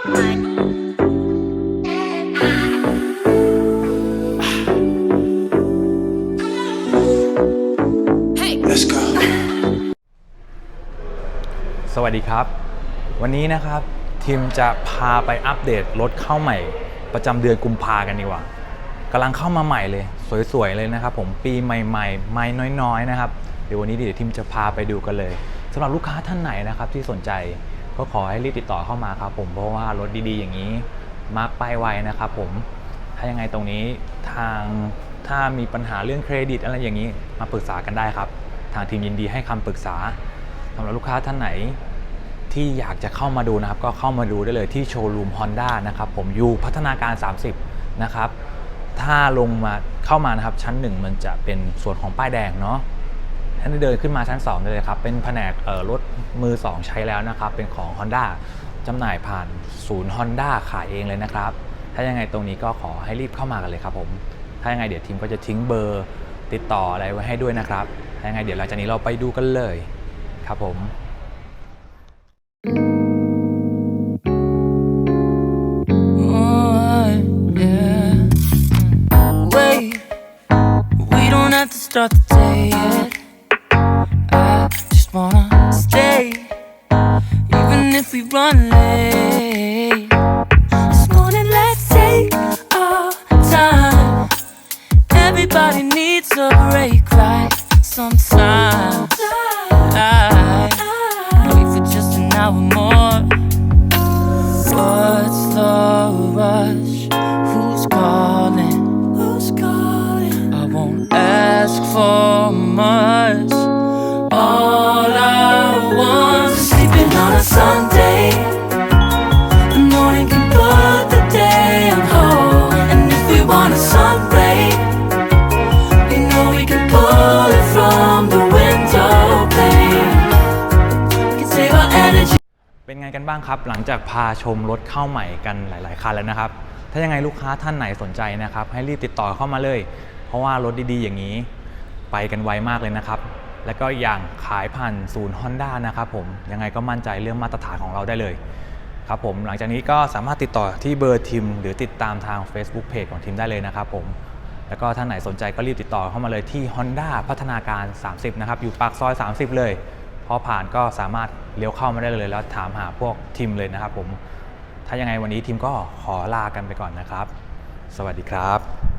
Let's go. สวัสดีครับ วันนี้นะครับทีมจะพาไปอัปเดตรถเข้าใหม่ ประจำเดือนกุมภากันดีกว่ากำลังเข้ามาใหม่เลย สวยๆเลยนะครับ ผมปีใหม่ๆไม่น้อยๆนะครับเดี๋ยววันนี้เดี๋ยวทีมจะพาไปดูกันเลยสำหรับลูกค้าท่านไหนนะครับที่สนใจ ก็ขอให้รีบติดต่อเข้ามาครับผมเพราะว่ารถดีๆ อย่างนี้มากป้ายไวนะครับผมถ้ายังไงตรงนี้ทางถ้ามีปัญหาเรื่องเครดิตอะไรอย่างนี้มาปรึกษากันได้ครับ ทางทีมยินดีให้คำปรึกษาสำหรับลูกค้าท่านไหนที่อยากจะเข้ามาดูนะครับ ก็เข้ามาดูได้เลยที่โชว์รูม Honda นะครับผมอยู่พัฒนาการ 30 นะครับ ถ้าลงมาเข้ามานะครับชั้น 1 มันจะเป็นส่วนของป้ายแดงเนาะ ท่านเดินขึ้นมาชั้น 2 ได้เลยครับ เป็นแผนกรถมือ 2 ใช้แล้วนะครับ เป็นของ Honda จำหน่ายผ่านศูนย์ Honda ขายเองเลยนะครับ ถ้ายังไงตรงนี้ก็ขอให้รีบเข้ามากันเลยครับผม ถ้ายังไงเดี๋ยวทีมก็จะทิ้งเบอร์ติดต่ออะไรไว้ให้ด้วยนะครับ ถ้ายังไงเดี๋ยวหลังจากนี้เราไปดูกันเลยครับผม Oh, yeah. Wait, we don't have to start the day yet. If we run late. This morning, let's take our time. Everybody needs a break, right? Sometimes I wait for just an hour more. What's the rush? Who's calling? Who's calling? I won't ask for much. ไงกันบ้างครับ หลังจากพาชมรถเข้าใหม่กันหลาย ๆ คันแล้วนะครับ ถ้ายังไงลูกค้าท่านไหนสนใจนะครับ ให้รีบติดต่อเข้ามาเลย เพราะว่ารถดีๆ อย่างนี้ ไปกันไวมากเลยนะครับ แล้วก็อย่างขายผ่านศูนย์ Honda นะครับผมยังไงก็มั่นใจเรื่องมาตรฐานของเราได้เลยครับผมหลังจากนี้ก็สามารถติดต่อที่เบอร์ทีมหรือติดตามทาง Facebook Page ของทีมได้เลยนะครับผมแล้วก็ท่านไหนสนใจก็รีบติดต่อเข้ามาเลยที่ Honda พัฒนาการ 30 นะครับ อยู่ปากซอย 30 เลย อผ่านก็สามารถเลี้ยวเข้ามาได้เลย แล้วถามหาพวกทีมเลยนะครับผม ถ้ายังไงวันนี้ทีมก็ขอลากันไปก่อนนะครับ สวัสดีครับ